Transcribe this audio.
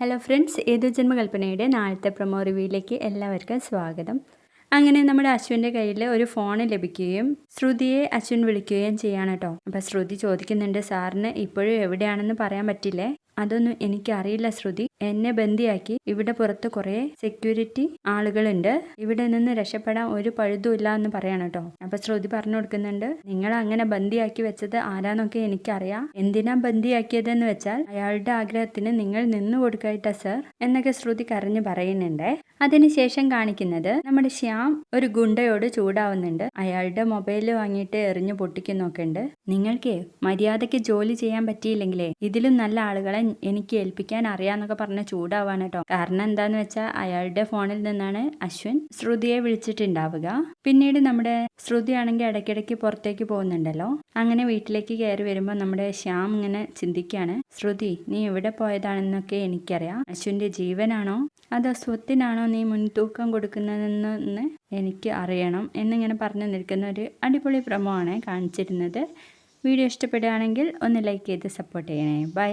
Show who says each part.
Speaker 1: Hello friends ഏതു ജന്മകൽപ്പനയുടെ നാളത്തെ promo റിവ്യൂയിലേക്ക് എല്ലാവർക്കും സ്വാഗതം. അങ്ങനെ നമ്മുടെ അശ്വിന്റെ കയ്യിൽ ഒരു ഫോൺ ലഭിക്കുകയും ശ്രുതിയെ അശ്വിൻ വിളിക്കുകയും ചെയ്യാണ് കേട്ടോ അപ്പം ശ്രുതി ചോദിക്കുന്നുണ്ട് സാറിന് ഇപ്പോഴും എവിടെയാണെന്ന് പറയാൻ പറ്റില്ലേ? അതൊന്നും എനിക്കറിയില്ല ശ്രുതി. എന്നെ ബന്ദിയാക്കി. ഇവിടെ പുറത്ത് കുറേ സെക്യൂരിറ്റി ആളുകളുണ്ട്. ഇവിടെ നിന്ന് രക്ഷപ്പെടാൻ ഒരു പഴുതുമില്ല എന്ന് പറയാണ് കേട്ടോ അപ്പൊ ശ്രുതി പറഞ്ഞു കൊടുക്കുന്നുണ്ട് നിങ്ങൾ അങ്ങനെ ബന്ദിയാക്കി വെച്ചത് ആരാന്നൊക്കെ എനിക്കറിയാം. എന്തിനാ ബന്ദിയാക്കിയതെന്ന് വെച്ചാൽ അയാളുടെ ആഗ്രഹത്തിന് നിങ്ങൾ നിന്നു കൊടുക്കായിട്ട സർ എന്നൊക്കെ ശ്രുതി കരഞ്ഞു പറയുന്നുണ്ട്. അതിനുശേഷം കാണിക്കുന്നത് നമ്മുടെ ശ്യാം ഒരു ഗുണ്ടയോട് ചൂടാവുന്നുണ്ട്. അയാളുടെ മൊബൈൽ വാങ്ങിയിട്ട് എറിഞ്ഞു പൊട്ടിക്കുന്നൊക്കെ ഉണ്ട്. നിങ്ങൾക്ക് മര്യാദയ്ക്ക് ജോലി ചെയ്യാൻ പറ്റിയില്ലെങ്കിലേ ഇതിലും നല്ല ആളുകളെ എനിക്ക് ഏൽപ്പിക്കാൻ അറിയാന്നൊക്കെ പറഞ്ഞ് ചൂടാവാണ് കേട്ടോ കാരണം എന്താന്ന് വെച്ചാൽ അയാളുടെ ഫോണിൽ നിന്നാണ് അശ്വിൻ ശ്രുതിയെ വിളിച്ചിട്ടുണ്ടാവുക. പിന്നീട് നമ്മുടെ ശ്രുതി ആണെങ്കിൽ ഇടയ്ക്കിടയ്ക്ക് പുറത്തേക്ക് പോകുന്നുണ്ടല്ലോ. അങ്ങനെ വീട്ടിലേക്ക് കയറി വരുമ്പോൾ നമ്മുടെ ശ്യാം ഇങ്ങനെ ചിന്തിക്കുകയാണ് ശ്രുതി നീ എവിടെ പോയതാണെന്നൊക്കെ എനിക്കറിയാം. അശ്വിന്റെ ജീവനാണോ? അതോ സ്വത്തിനാണോ നീ മുൻതൂക്കം കൊടുക്കുന്നതെന്ന് എനിക്ക് അറിയണം. എന്നിങ്ങനെ പറഞ്ഞു നിൽക്കുന്ന ഒരു അടിപൊളി പ്രമോ ആണ് കാണിച്ചിരുന്നത്. വീഡിയോ ഇഷ്ടപ്പെടുകയാണെങ്കിൽ ഒന്ന് ലൈക്ക് ചെയ്ത് സപ്പോർട്ട് ചെയ്യണേ. ബൈ.